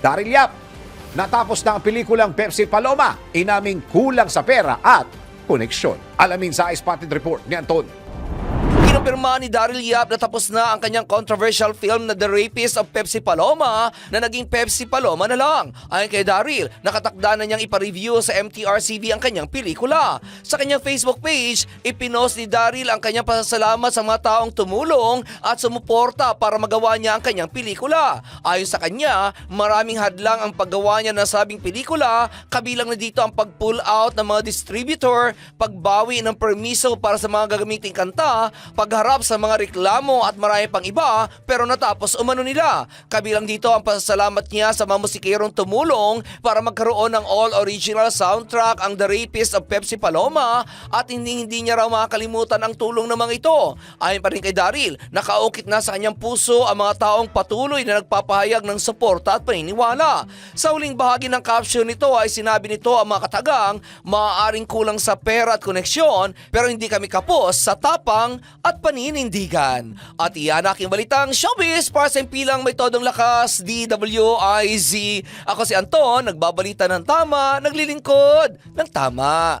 Daryl Yap, natapos na ang pelikulang Pepsi Paloma, inaming kulang sa pera at koneksyon. Alamin sa Spotted Report ni Anton. Kinumpirma ni Daryl Yap na tapos na ang kanyang controversial film na The Rapist of Pepsi Paloma na naging Pepsi Paloma na lang. Ayon kay Daryl, nakatakda na niyang ipareview sa MTRCB ang kanyang pelikula. Sa kanyang Facebook page, ipinost ni Daryl ang kanyang pasasalamat sa mga taong tumulong at sumuporta para magawa niya ang kanyang pelikula. Ayon sa kanya, maraming hadlang ang paggawa niya ng sabing pelikula, kabilang na dito ang pag-pull out ng mga distributor, pagbawi ng permiso para sa mga gagamiting kanta, pagharap sa mga reklamo at marami pang iba pero natapos umano nila. Kabilang dito ang pasasalamat niya sa mga musikerong tumulong para magkaroon ng all-original soundtrack ang The Rapist of Pepsi Paloma at hindi hindi niya raw makakalimutan ang tulong ng mga ito. Ayon pa rin kay Daryl, nakaukit na sa kanyang puso ang mga taong patuloy na nagpapahayag ng suporta at paniniwala. Sa huling bahagi ng caption nito ay sinabi nito ang mga katagang maaaring kulang sa pera at koneksyon pero hindi kami kapos sa tapang paninindigan. At iyan aking balitang showbiz para sa impilang may todong lakas DWIZ. Ako si Anton, nagbabalita ng tama, naglilingkod ng tama.